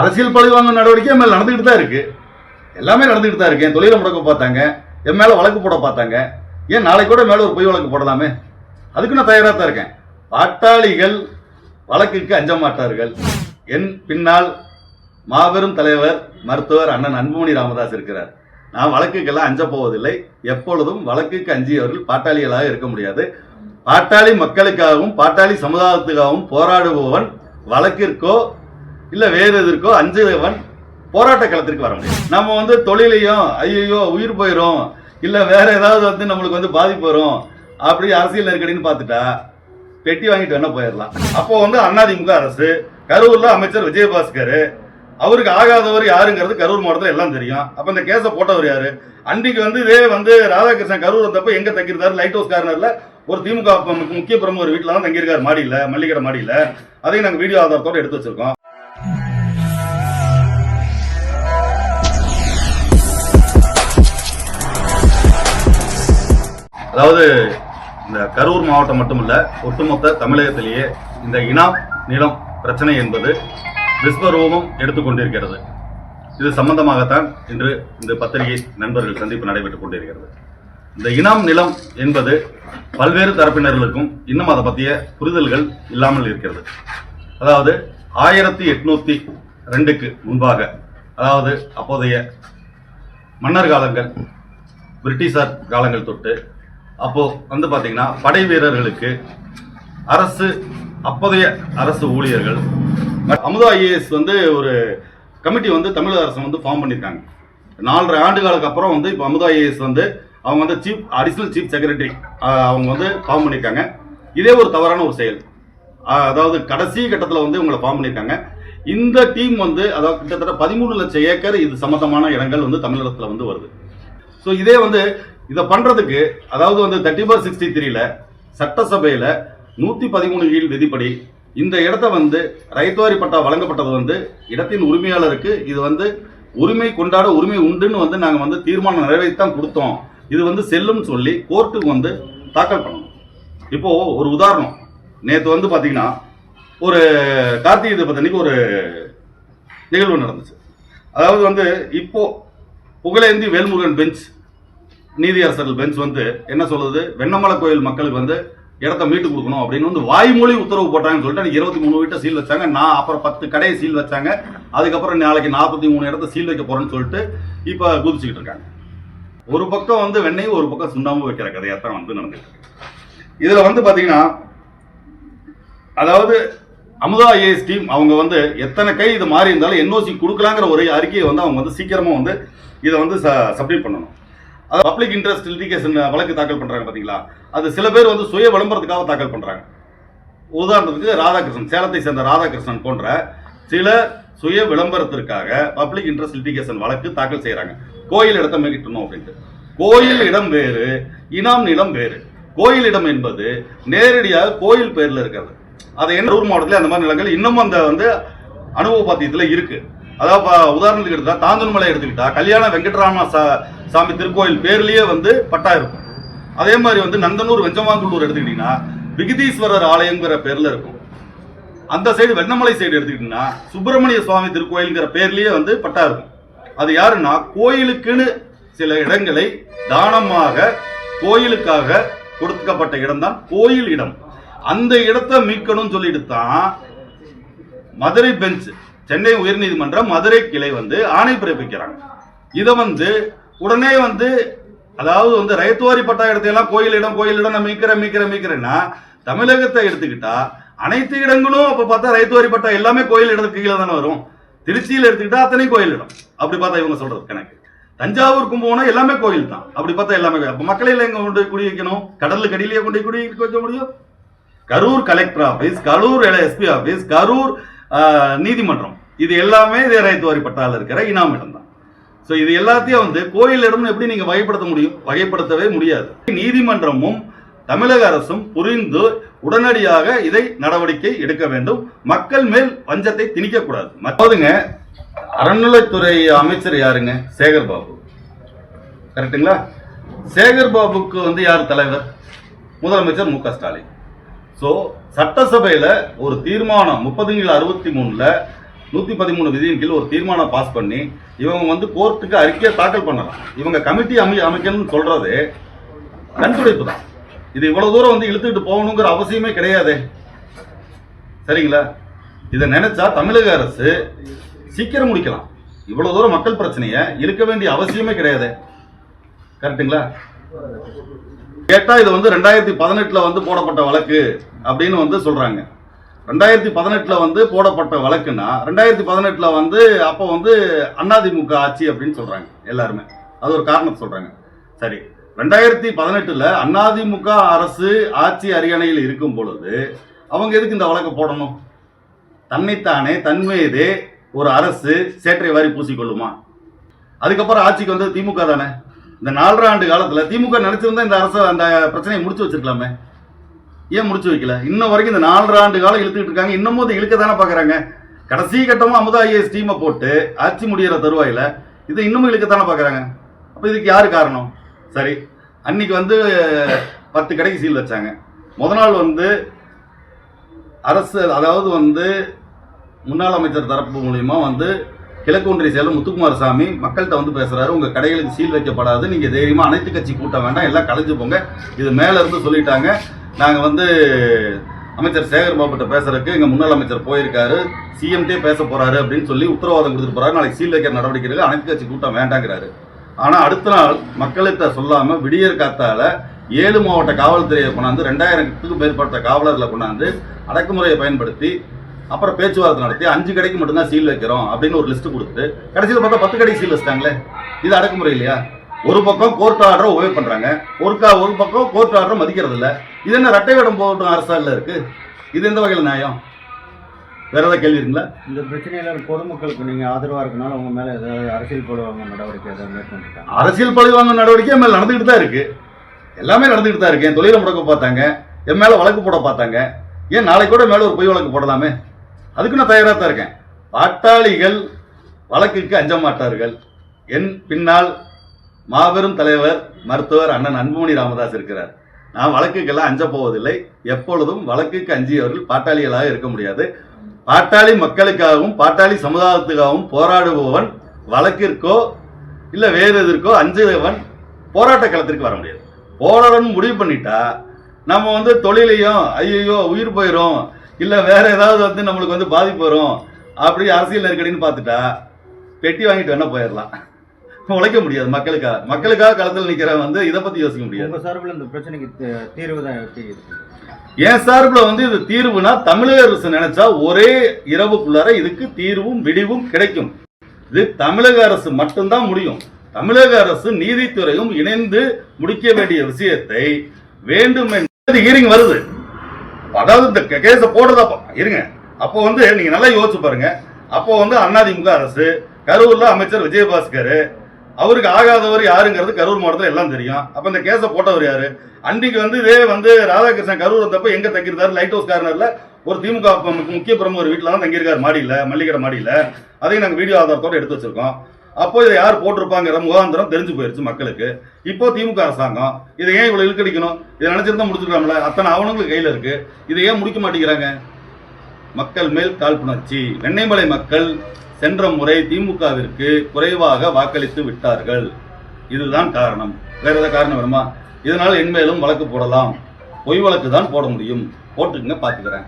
அரசியல் பழிவாங்கும் நடவடிக்கை என் மேல நடந்துகிட்டு தான் இருக்கு. எல்லாமே நடந்துகிட்டு தான் இருக்கு. என் தொழிலை முடக்க பார்த்தாங்க. என் மேல வழக்கு போட பார்த்தாங்க. ஏன் நாளைக்கு கூட மேல ஒரு பொய் வழக்கு போடலாமே? அதுக்கு நான் தயாரா தான் இருக்கேன். பாட்டாளிகள் வழக்குக்கு அஞ்ச மாட்டார்கள். என் பின்னால் மாபெரும் தலைவர் மருத்துவர் அண்ணன் அன்புமணி ராமதாஸ் இருக்கிறார். நான் வழக்குக்கெல்லாம் அஞ்ச போவதில்லை. எப்பொழுதும் வழக்குக்கு அஞ்சியவர்கள் பாட்டாளிகளாக இருக்க முடியாது. பாட்டாளி மக்களுக்காகவும் பாட்டாளி சமுதாயத்துக்காகவும் போராடுபவன் வழக்கிற்கோ இல்ல வேறு எதற்கோ அஞ்சுவன் போராட்ட களத்திற்கு வர முடியும். நம்ம வந்து தொழிலையும் ஐயோ உயிர் போயிடும் இல்ல வேற ஏதாவது வந்து நம்மளுக்கு வந்து பாதிப்பு வரும். அப்படி அரசியல் நெருக்கடின்னு பார்த்துட்டா பெட்டி வாங்கிட்டு வேணா போயிடலாம் அப்போ வந்து அதிமுக அரசு கரூர்ல அமைச்சர் விஜயபாஸ்கர் அவருக்கு ஆகாதவர் யாருங்கிறது கரூர் மாவட்டத்தில் எல்லாம் தெரியும். அப்ப இந்த கேஸை போட்டவர் யாரு? அன்னைக்கு வந்து இதே வந்து ராதாகிருஷ்ணன் கரூர் வந்தப்ப எங்க தங்கியிருந்தாரு? லைட் ஹவுஸ் கார்னர்ல ஒரு திமுக முக்கிய பிரமுகர் வீட்டில் தான் தங்கியிருக்காரு மாடியில் மல்லிகடை மாடியில். அதையும் நாங்கள் வீடியோ ஆதாரத்தோடு எடுத்து வச்சிருக்கோம். அதாவது இந்த கரூர் மாவட்டம் மட்டுமல்ல ஒட்டுமொத்த தமிழகத்திலேயே இந்த இனாம் நிலம் பிரச்சனை என்பது விஸ்வரூபம் எடுத்துக்கொண்டிருக்கிறது இது சம்பந்தமாகத்தான் இன்று இந்த பத்திரிகை நண்பர்கள் சந்திப்பு நடைபெற்றுக் கொண்டிருக்கிறது. இந்த இனாம் நிலம் என்பது பல்வேறு தரப்பினர்களுக்கும் இன்னும் அதை பற்றிய புரிதல்கள் இல்லாமல் இருக்கிறது. அதாவது ஆயிரத்தி எட்நூத்தி ரெண்டுக்கு முன்பாக அதாவது அப்போதைய மன்னர் காலங்கள் பிரிட்டிஷார் காலங்கள் தொட்டு அப்போ வந்து பாத்தீங்கன்னா படை வீரர்களுக்கு அரசு அப்போதைய அரசு ஊழியர்கள் அமுதா ஐஏஎஸ் வந்து ஒரு கமிட்டி வந்து தமிழக அரசு வந்து ஃபார்ம் பண்ணியிருக்காங்க நாலரை ஆண்டுகளுக்கு அப்புறம் வந்து இப்போ அமுதா ஐஏஎஸ் வந்து அவங்க வந்து சீஃப் அடிஷனல் சீஃப் செக்ரட்டரி அவங்க வந்து ஃபார்ம் பண்ணியிருக்காங்க இதே ஒரு தவறான ஒரு செயல். அதாவது கடைசி கட்டத்தில் வந்து இவங்களை ஃபார்ம் பண்ணியிருக்காங்க இந்த டீம் வந்து அதாவது கிட்டத்தட்ட பதிமூணு லட்சம் ஏக்கர் இது சம்மந்தமான இடங்கள் வந்து தமிழகத்தில் வந்து வருது. ஸோ இதே வந்து இதை பண்றதுக்கு அதாவது வந்து தேர்ட்டி பார் சிக்ஸ்டி த்ரீல சட்டசபையில நூத்தி பதிமூணு கீழ் விதிப்படி இந்த இடத்த வந்து ரைத்துவாரி பட்டா வழங்கப்பட்டது வந்து இடத்தின் உரிமையாளருக்கு இது வந்து உரிமை கொண்டாட உரிமை உண்டுன்னு வந்து நாங்கள் வந்து தீர்மானம் நிறைவேற்றி தான் கொடுத்தோம். இது வந்து செல்லும் சொல்லி கோர்ட்டுக்கு வந்து தாக்கல் பண்ணணும் இப்போ ஒரு உதாரணம். நேற்று வந்து பார்த்தீங்கன்னா ஒரு கார்த்திகை தீபத்தன்னைக்கு ஒரு நிகழ்வு நடந்துச்சு. அதாவது வந்து இப்போ புகழேந்தி வேல்முருகன் பெஞ்ச் நீதியரசர்கள் பெஞ்ச் வந்து என்ன சொல்லுது வெண்ணமலை கோயில் மக்களுக்கு வந்து இடத்த மீட்டு கொடுக்கணும் அப்படின்னு வந்து வாய்மொழி உத்தரவு போட்டாங்கன்னு சொல்லிட்டு இருபத்தி மூணு வீட்டை சீல் வச்சாங்க. நான் அப்புறம் பத்து கடையை சீல் வச்சாங்க. அதுக்கப்புறம் நாளைக்கு நாற்பத்தி மூணு இடத்த சீல் வைக்க போறேன்னு சொல்லிட்டு இப்போ குதிச்சுக்கிட்டு இருக்காங்க. ஒரு பக்கம் வந்து வெண்ணையும் ஒரு பக்கம் சுண்ணாம்பு வைக்கிற கதையாத்தான் வந்து நடந்துட்டு இதில் வந்து பார்த்தீங்கன்னா அதாவது அமுதா ஐஏஎஸ் டீம் அவங்க வந்து எத்தனை கை இது மாறி இருந்தாலும் என்ஓசி கொடுக்கலாங்கிற ஒரு அறிக்கையை வந்து அவங்க வந்து சீக்கிரமாக வந்து இதை வந்து சப்மிட் பண்ணணும். அது பப்ளிக் இன்ட்ரெஸ்ட் லிட்டிகேஷன் வழக்கு தாக்கல் பண்றாங்க பாத்தீங்களா? அது சில பேர் வந்து சுய விளம்பரத்துக்காக தாக்கல் பண்றாங்க. உதாரணத்துக்கு ராதாகிருஷ்ணன் சேலத்தை சேர்ந்த ராதாகிருஷ்ணன் போன்ற சில சுய விளம்பரத்திற்காக பப்ளிக் இன்ட்ரெஸ்ட் லிட்டிகேஷன் வழக்கு தாக்கல் செய்யறாங்க. கோயில் இடத்தை மேற்கிட்டணும் அப்படின்ட்டு. கோயில் இடம் வேறு இனாம் நிலம் வேறு. கோயில் இடம் என்பது நேரடியாக கோயில் பேரில் இருக்கிறது. அது என்ன ஊர் மாவட்டத்தில் அந்த மாதிரி நிலங்கள் இன்னமும் அந்த வந்து அனுபவ பாத்தியத்தில் இருக்குது அதாவது உதாரணத்துக்கு எடுத்தா தாந்தன்மலை எடுத்துக்கிட்டா கல்யாண வெங்கட்ராம சா- சாமி திருக்கோயில் பேர்லயே வந்து பட்டா இருக்கும். அதே மாதிரி வந்து நந்தனூர் வெஞ்சமாங்குள்ளூர் எடுத்துக்கிட்டீங்கன்னா விகுதீஸ்வரர் ஆலயங்கிற பேர்ல இருக்கும். அந்த சைடு வெண்ணமலை சைடு எடுத்துக்கிட்டீங்கன்னா சுப்பிரமணிய சுவாமி திருக்கோயில்ங்கிற பேர்லயே வந்து பட்டா இருக்கும். அது யாருன்னா கோயிலுக்குன்னு சில இடங்களை தானமாக கோயிலுக்காக கொடுக்கப்பட்ட இடம்தான் கோயில் இடம். அந்த இடத்தை மீட்கணும்னு சொல்லிட்டு தான் மதுரை பெஞ்ச் சென்னை உயர்நீதிமன்றம் மதுரை கிளை வந்து ஆணை பிறப்பிக்கிறாங்க. இதை வந்து உடனே வந்து அதாவது வந்து ரைத்துவாரி பட்டா இடத்தையெல்லாம் கோயிலிடம் கோயிலிடம் நான் மீக்கிறேன் மீக்கிறேன் மீக்கிறேன்னா தமிழகத்தை எடுத்துக்கிட்டா அனைத்து இடங்களும் அப்ப பார்த்தா ரைத்துவாரி பட்டா எல்லாமே கோயில் இடத்துக்கு கீழே தானே வரும். திருச்சியில் எடுத்துக்கிட்டா அத்தனை கோயில் இடம் அப்படி பார்த்தா இவங்க சொல்றது கணக்கு. தஞ்சாவூர் கும்பகோணம் எல்லாமே கோயில் தான் அப்படி பார்த்தா எல்லாமே அப்ப மக்களை எல்லாம் எங்க கொண்டு குடி வைக்கணும் கடலுக்கு அடியிலேயே கொண்டு குடி வைக்க முடியும்? Karur collector office Karur SP office Karur நீதிமன்றம். இது எல்லாமே இதே ரைத்துவாரி பட்டால இருக்கிற இனாமிடம் தான். ஸோ இது எல்லாத்தையும் வந்து கோயிலிடம்னு எப்படி நீங்க வகைப்படுத்த முடியும்? வகைப்படுத்தவே முடியாது. நீதிமன்றமும் தமிழக அரசும் புரிந்து உடனடியாக இதை நடவடிக்கை எடுக்க வேண்டும். மக்கள் மேல் வஞ்சத்தை திணிக்கக்கூடாது. மற்றதுங்க அறநிலைத்துறை அமைச்சர் யாருங்க? சேகர் பாபு கரெக்ட்டுங்களா? சேகர் பாபுக்கு வந்து யார் தலைவர்? முதலமைச்சர் மு க ஸ்டாலின். ஸோ சட்டசபையில் ஒரு தீர்மானம் முப்பது அறுபத்தி மூணில் நூற்றி பதிமூணு விதியின் கீழ் ஒரு தீர்மானம் பாஸ் பண்ணி இவங்க வந்து கோர்ட்டுக்கு அறிக்கையை தாக்கல் பண்ணலாம். இவங்க கமிட்டி அமை அமைக்கணும்னு சொல்கிறது கண்துடைப்பு தான். இது இவ்வளோ தூரம் வந்து இழுத்துக்கிட்டு போகணுங்கிற அவசியமே கிடையாது. சரிங்களா? இதை நினைச்சா தமிழக அரசு சீக்கிரம் முடிக்கலாம். இவ்வளோ தூரம் மக்கள் பிரச்சனையை இழுக்க வேண்டிய அவசியமே கிடையாது. கரெக்ட்டுங்களா கேட்டா இது வந்து ரெண்டாயிரத்தி பதினெட்டுல வந்து போடப்பட்ட வழக்கு அப்படின்னு வந்து சொல்றாங்க. ரெண்டாயிரத்தி பதினெட்டுல வந்து போடப்பட்ட வழக்குன்னா ரெண்டாயிரத்தி பதினெட்டுல வந்து அப்போ வந்து அதிமுக ஆட்சி அப்படின்னு சொல்றாங்க எல்லாருமே. அது ஒரு காரணத்தை சொல்றாங்க. சரி ரெண்டாயிரத்தி பதினெட்டுல அதிமுக அரசு ஆட்சி அரியணையில் இருக்கும் பொழுது அவங்க எதுக்கு இந்த வழக்கு போடணும்? தன்னைத்தானே தன்மீதே ஒரு அரசு சேற்றை வாரி பூசிக்கொள்ளுமா? அதுக்கப்புறம் ஆட்சிக்கு வந்தது திமுக தானே? இந்த நாலரை ஆண்டு காலத்துல திமுக நினைச்சிருந்தா இந்த அரசு அந்த பிரச்சனையை முடிச்சு வச்சிருக்கலாமே. ஏன் முடிச்சு வைக்கல? இன்ன வரைக்கும் இந்த நாலரை ஆண்டு காலம் இழுத்துக்கிட்டு இருக்காங்க. இன்னமும் அதை இழுக்க தானே பாக்குறாங்க. கடைசி கட்டமா அமுதா ஐஏஎஸ் டீமை போட்டு ஆட்சி முடியிற தருவாயில இதை இன்னமும் இழுக்கத்தானே பாக்குறாங்க. அப்ப இதுக்கு யாரு காரணம்? சரி அன்னைக்கு வந்து பத்து கடைக்கு சீல் வச்சாங்க. முத நாள் வந்து அரசு அதாவது வந்து முன்னாள் அமைச்சர் தரப்பு மூலியமா வந்து கிழக்கு ஒன்றிய செயலர் முத்துக்குமார் சாமி மக்கள்கிட்ட வந்து பேசுறாரு. உங்க கடைகளுக்கு சீல் வைக்கப்படாது. நீங்க தைரியமா அனைத்து கட்சி கூட்டம் வேண்டாம். எல்லாம் கலைஞ்சு போங்க. இது மேல இருந்து சொல்லிட்டாங்க. நாங்க வந்து அமைச்சர் சேகர் பாபுட்ட பேசுறதுக்கு எங்க முன்னாள் அமைச்சர் போயிருக்காரு. சிஎம்டே பேச போறாரு அப்படின்னு சொல்லி உத்தரவாதம் கொடுத்துட்டு போறாரு. நாளைக்கு சீல் வைக்கிற நடவடிக்கைகள் அனைத்து கட்சி கூட்டம் வேண்டாங்கிறாரு. ஆனா அடுத்த நாள் மக்கள்கிட்ட சொல்லாம விடியற் காத்தால ஏழு மாவட்ட காவல்துறையை கொண்டாந்து ரெண்டாயிரத்துக்கும் மேற்பட்ட காவலர்களை கொண்டாந்து அடக்குமுறையை பயன்படுத்தி அப்புறம் பேச்சுவார்த்தை நடத்தி அஞ்சு கடைக்கு மட்டும்தான் சீல் வைக்கிறோம் அப்படின்னு ஒரு லிஸ்ட் கொடுத்து கடைசியில் பார்த்தா பத்து கடைக்கு சீல் வச்சிட்டாங்களே. இது அடக்குமுறை இல்லையா? ஒரு பக்கம் கோர்ட் ஆர்டரை உபயோக பண்றாங்க. ஒரு ஒரு பக்கம் கோர்ட் ஆர்டரை மதிக்கிறது இல்ல. இது என்ன ரெட்டை வேடம் போட்டும் அரசால இருக்கு? இது எந்த வகையில் நியாயம்? வேற ஏதாவது கேள்வி இருக்குங்களா? இந்த பிரச்சனையில பொதுமக்களுக்கு நீங்க ஆதரவா இருக்கனால உங்க மேல ஏதாவது அரசியல் போடுவாங்க நடவடிக்கை ஏதாவது மேற்கொண்டிருக்காங்க அரசியல் பழிவாங்க நடவடிக்கை மேல நடந்துகிட்டு தான் இருக்கு. எல்லாமே நடந்துகிட்டு தான் இருக்கு. என் தொழிலை முடக்க பார்த்தாங்க. என் மேல வழக்கு போட பார்த்தாங்க. ஏன் நாளைக்கு கூட மேல ஒரு பொய் வழக்கு போடலாமே? அதுக்கு நான் தயாராக தான் இருக்கேன். பாட்டாளிகள் வழக்குக்கு அஞ்ச மாட்டார்கள். என் பின்னால் மாபெரும் தலைவர் மருத்துவர் அண்ணன் அன்புமணி ராமதாஸ் இருக்கிறார். நான் வழக்குக்கெல்லாம் அஞ்ச போவதில்லை. எப்பொழுதும் வழக்குக்கு அஞ்சியவர்கள் பாட்டாளிகளாக இருக்க முடியாது. பாட்டாளி மக்களுக்காகவும் பாட்டாளி சமுதாயத்துக்காகவும் போராடுபவன் வழக்கிற்கோ இல்லை வேறு எதற்கோ அஞ்சுவன் போராட்ட களத்திற்கு வர முடியாது. போராடணும் முடிவு பண்ணிட்டா நம்ம வந்து தொழிலையும் ஐயோ உயிர் போயிடும் இல்ல வேற ஏதாவது வந்து நம்மளுக்கு வந்து பாதிப்பு வரும். அப்படி அரசியல் நெருக்கடின்னு பார்த்துட்டா பெட்டி வாங்கிட்டு வேணா போயிடலாம் உழைக்க முடியாது மக்களுக்காக மக்களுக்காக களத்தில் நிக்கிறவன் வந்து இதை பத்தி யோசிக்க முடியாது. உங்க சார்பில் இந்த பிரச்சனைக்கு தீர்வு தான் என் சார்பில் வந்து இது தீர்வுனா தமிழக அரசு நினைச்சா ஒரே இரவுக்குள்ளார இதுக்கு தீர்வும் விடிவும் கிடைக்கும். இது தமிழக அரசு மட்டும்தான் முடியும். தமிழக அரசு நீதித்துறையும் இணைந்து முடிக்க வேண்டிய விஷயத்தை வேண்டும் என்று ஹீரிங் வருது. அதாவது இந்த கேஸ போடுறதா இருங்க. அப்போ வந்து நீங்க நல்லா யோசிச்சு பாருங்க. அப்போ வந்து அதிமுக அரசு கரூர்ல அமைச்சர் விஜயபாஸ்கர் அவருக்கு ஆகாதவர் யாருங்கிறது கரூர் மாவட்டத்தில் எல்லாம் தெரியும். அப்ப இந்த கேஸை போட்டவர் யாரு? அன்றைக்கு வந்து இதே வந்து ராதாகிருஷ்ணன் கரூர் வந்தப்ப எங்க தங்கியிருந்தாரு? லைட் ஹவுஸ் கார்னர்ல ஒரு திமுக முக்கிய பிரமுகர் வீட்டில் தான் தங்கியிருக்காரு. மாடியில மல்லிகடை மாடியில. அதையும் நாங்கள் வீடியோ ஆதாரத்தோடு எடுத்து வச்சிருக்கோம். அப்போ இதை யார் போட்டிருப்பாங்கிற முகாந்திரம் தெரிஞ்சு போயிருச்சு மக்களுக்கு. இப்போ திமுக அரசாங்கம் இதை ஏன் இவ்வளவு இழுக்கடிக்கணும்? இதை நினைச்சிருந்தா முடிச்சுக்கலாம்ல அத்தனை ஆவணங்களுக்கு கையில இருக்கு. இதை ஏன் முடிக்க மாட்டேங்கிறாங்க? மக்கள் மேல் காழ்ப்புணர்ச்சி. வெண்ணைமலை மக்கள் சென்ற முறை திமுகவிற்கு குறைவாக வாக்களித்து விட்டார்கள். இதுதான் காரணம். வேற ஏதாவது காரணம் வருமா? இதனால் என்மேலும் வழக்கு போடலாம். பொய் வழக்கு தான் போட முடியும். போட்டுக்குங்க பாத்துக்கிறேன்